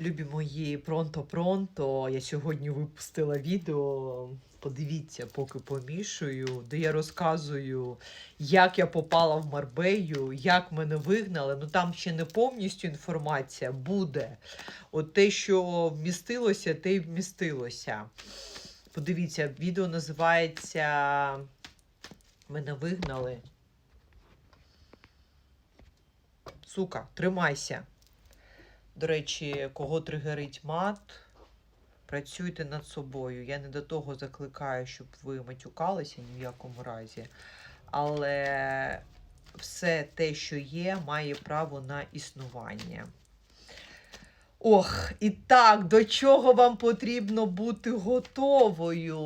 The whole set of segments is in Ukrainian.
Любі мої пронто-пронто. Я сьогодні випустила відео. Подивіться, поки помішую, де я розказую, як я попала в Марбею, як мене вигнали. Ну там ще не повністю інформація буде. От те, що вмістилося, те й вмістилося. Подивіться, відео називається Мене вигнали. Сука, тримайся. До речі, кого тригерить мат, працюйте над собою. Я не до того закликаю, щоб ви матюкалися ні в якому разі. Але все те, що є, має право на існування. Ох, і так, до чого вам потрібно бути готовою?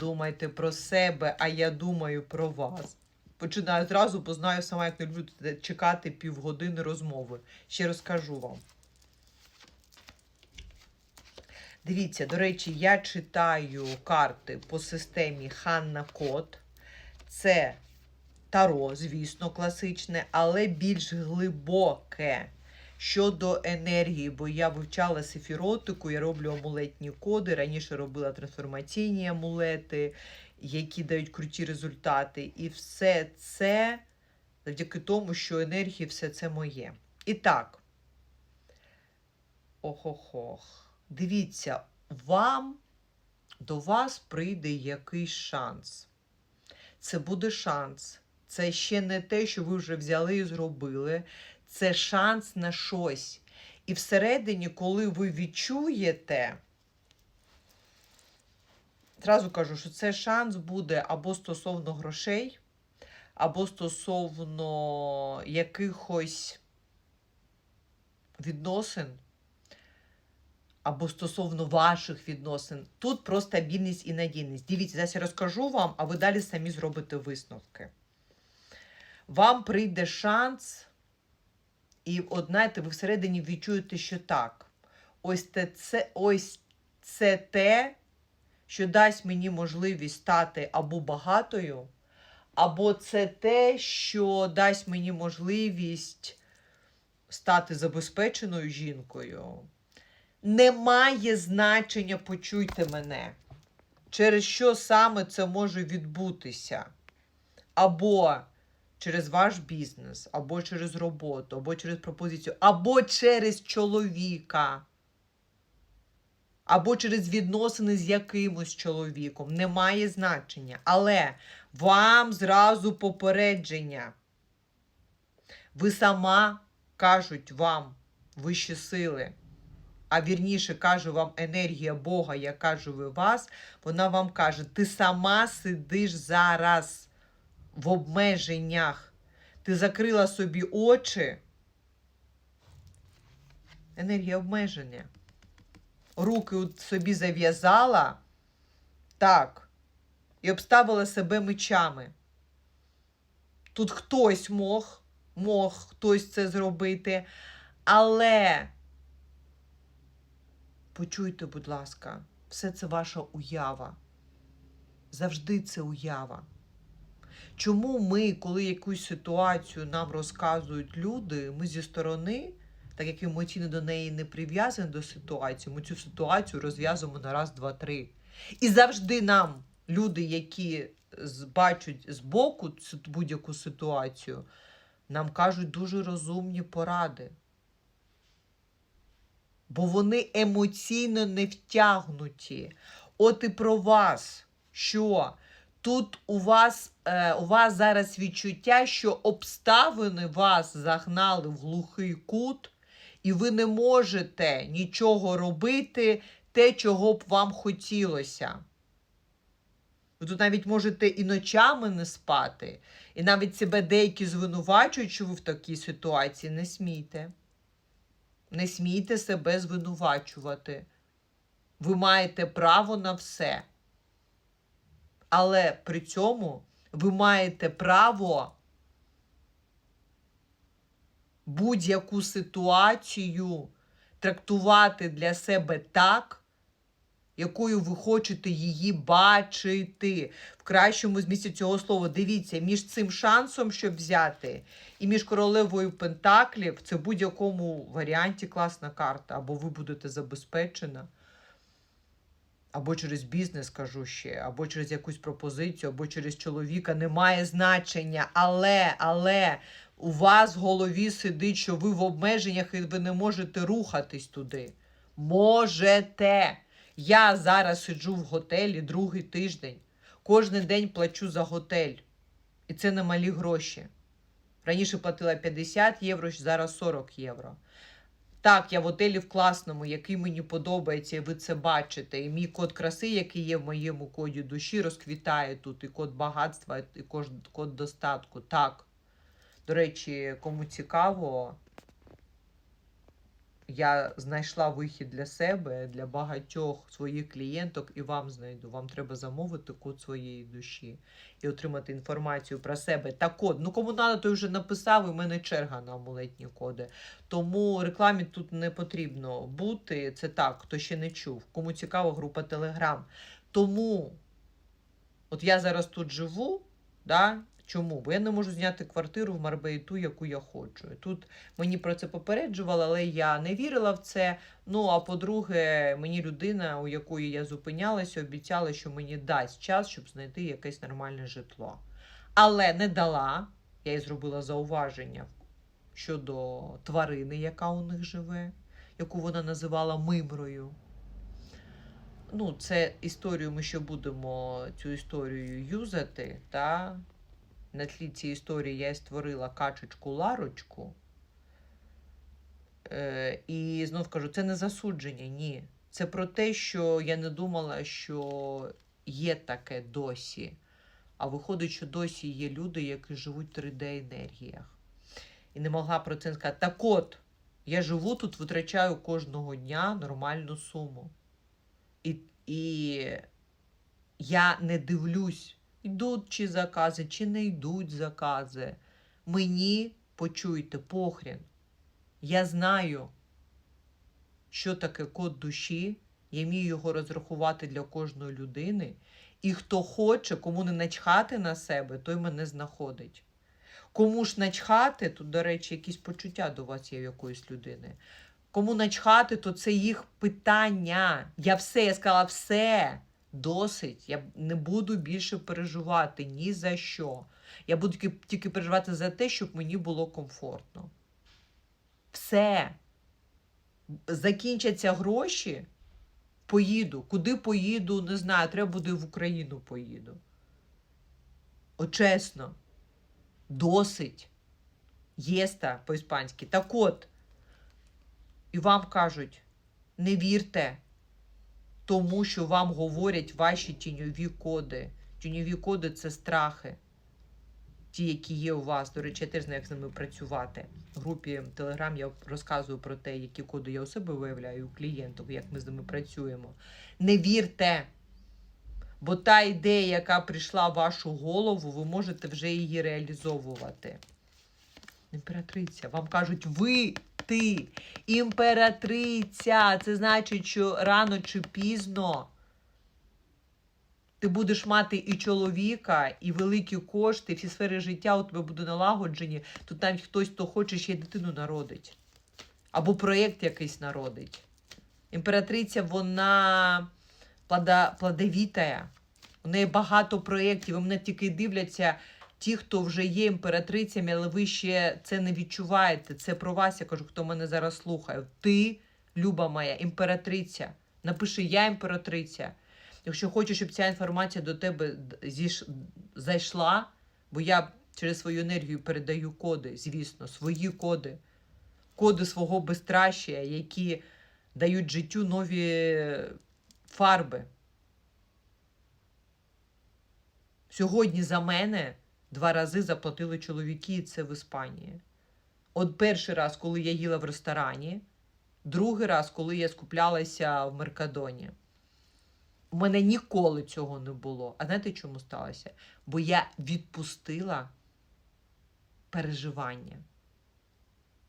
Думайте про себе, а я думаю про вас. Починаю зразу, бо знаю сама, як не люблю чекати півгодини розмови. Ще розкажу вам. Дивіться, до речі, я читаю карти по системі Ханна Кот. Це таро, звісно, класичне, але більш глибоке щодо енергії, бо я вивчала сефіротику, я роблю амулетні коди. Раніше робила трансформаційні амулети, які дають круті результати. І все це завдяки тому, що енергії все це моє. І так. Ох-ох-ох. Дивіться, вам до вас прийде якийсь шанс. Це буде шанс. Це ще не те, що ви вже взяли і зробили. Це шанс на щось. І всередині, коли ви відчуєте, зразу кажу, що це шанс буде або стосовно грошей, або стосовно якихось відносин або стосовно ваших відносин. Тут про стабільність і надійність. Дивіться, зараз я розкажу вам, а ви далі самі зробите висновки. Вам прийде шанс, і от знаєте, ви всередині відчуєте, що так. Ось це, ось це те, що дасть мені можливість стати або багатою, або це те, що дасть мені можливість стати забезпеченою жінкою. Немає значення, почуйте мене, через що саме це може відбутися. Або через ваш бізнес, або через роботу, або через пропозицію, або через чоловіка, або через відносини з якимось чоловіком. Немає значення. Але вам зразу попередження. Ви сама кажуть вам вищі сили а вірніше кажу вам енергія Бога, яка живе вас, вона вам каже, ти сама сидиш зараз в обмеженнях. Ти закрила собі очі. Енергія обмеження. Руки собі зав'язала, так, і обставила себе мечами. Тут хтось мог, мог хтось це зробити, але Почуйте, будь ласка, все це ваша уява. Завжди це уява. Чому ми, коли якусь ситуацію нам розказують люди, ми зі сторони, так як емоційно до неї не прив'язані до ситуації, ми цю ситуацію розв'язуємо на раз, два, три. І завжди нам, люди, які бачать збоку будь-яку ситуацію, нам кажуть дуже розумні поради бо вони емоційно не втягнуті. От і про вас, що тут у вас е, у вас зараз відчуття, що обставини вас загнали в глухий кут, і ви не можете нічого робити, те, чого б вам хотілося. Ви тут навіть можете і ночами не спати, і навіть себе деякі звинувачують, що ви в такій ситуації не смійте. Не смійте себе звинувачувати. Ви маєте право на все. Але при цьому ви маєте право будь-яку ситуацію трактувати для себе так, якою ви хочете її бачити. В кращому змісті цього слова. Дивіться, між цим шансом, щоб взяти, і між королевою Пентаклів, це в будь-якому варіанті класна карта. Або ви будете забезпечена, або через бізнес, кажу ще, або через якусь пропозицію, або через чоловіка. Немає значення. Але, але у вас в голові сидить, що ви в обмеженнях і ви не можете рухатись туди. Можете. Я зараз сиджу в готелі другий тиждень. Кожен день плачу за готель. І це не малі гроші. Раніше платила 50 євро, зараз 40 євро. Так, я в готелі в класному, який мені подобається, ви це бачите. І мій код краси, який є в моєму коді душі, розквітає тут. І код багатства, і код достатку. Так. До речі, кому цікаво, я знайшла вихід для себе, для багатьох своїх клієнток і вам знайду. Вам треба замовити код своєї душі і отримати інформацію про себе. Та код, ну кому надо, той вже написав, і в мене черга на амулетні коди. Тому рекламі тут не потрібно бути. Це так, хто ще не чув. Кому цікаво, група Телеграм. Тому, от я зараз тут живу, да, Чому? Бо я не можу зняти квартиру в Марбеї ту, яку я хочу. Тут мені про це попереджували, але я не вірила в це. Ну а по-друге, мені людина, у якої я зупинялася, обіцяла, що мені дасть час, щоб знайти якесь нормальне житло. Але не дала. Я їй зробила зауваження щодо тварини, яка у них живе, яку вона називала мимрою. Ну, це історію ми ще будемо цю історію юзати, та на тлі цієї історії я і створила качечку Ларочку. Е, і знов кажу, це не засудження, ні. Це про те, що я не думала, що є таке досі. А виходить, що досі є люди, які живуть в 3D-енергіях. І не могла про це сказати. Так от, я живу тут, витрачаю кожного дня нормальну суму. І, і я не дивлюсь йдуть чи закази, чи не йдуть закази. Мені почуйте похрін. Я знаю, що таке код душі. Я вмію його розрахувати для кожної людини. І хто хоче, кому не начхати на себе, той мене знаходить. Кому ж начхати, тут, до речі, якісь почуття до вас є в якоїсь людини. Кому начхати, то це їх питання. Я все, я сказала все. Досить. Я не буду більше переживати ні за що. Я буду тільки, тільки переживати за те, щоб мені було комфортно. Все. Закінчаться гроші, поїду. Куди поїду, не знаю. Треба буде в Україну поїду. О, чесно, досить. Єста по-іспанськи. Так от, і вам кажуть, не вірте тому що вам говорять ваші тіньові коди. Тіньові коди це страхи, ті, які є у вас. До речі, я теж знаю, як з ними працювати. В групі Telegram я розказую про те, які коди я у себе виявляю у клієнтів, як ми з ними працюємо. Не вірте! Бо та ідея, яка прийшла в вашу голову, ви можете вже її реалізовувати. Імператриця, вам кажуть, ви ти, імператриця. Це значить, що рано чи пізно ти будеш мати і чоловіка, і великі кошти, всі сфери життя у тебе будуть налагоджені. Тут навіть хтось, хто хоче, ще й дитину народить. Або проєкт якийсь народить. Імператриця, вона плодовітая. У неї багато проєктів, вони тільки дивляться ті, хто вже є імператрицями, але ви ще це не відчуваєте. Це про вас, я кажу, хто мене зараз слухає. Ти, люба моя, імператриця. Напиши Я імператриця. Якщо хочеш, щоб ця інформація до тебе зайшла, бо я через свою енергію передаю коди, звісно, свої коди, коди свого безстраща, які дають життю нові фарби. Сьогодні за мене Два рази заплатили чоловіки, і це в Іспанії. От перший раз, коли я їла в ресторані, другий раз, коли я скуплялася в Меркадоні. У мене ніколи цього не було. А знаєте, чому сталося? Бо я відпустила переживання.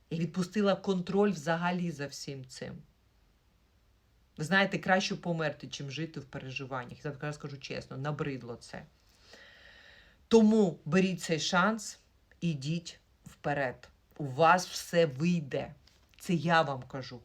Я відпустила контроль взагалі за всім цим. Ви знаєте, краще померти, чим жити в переживаннях. Я зараз скажу чесно, набридло це. Тому беріть цей шанс ідіть вперед. У вас все вийде. Це я вам кажу.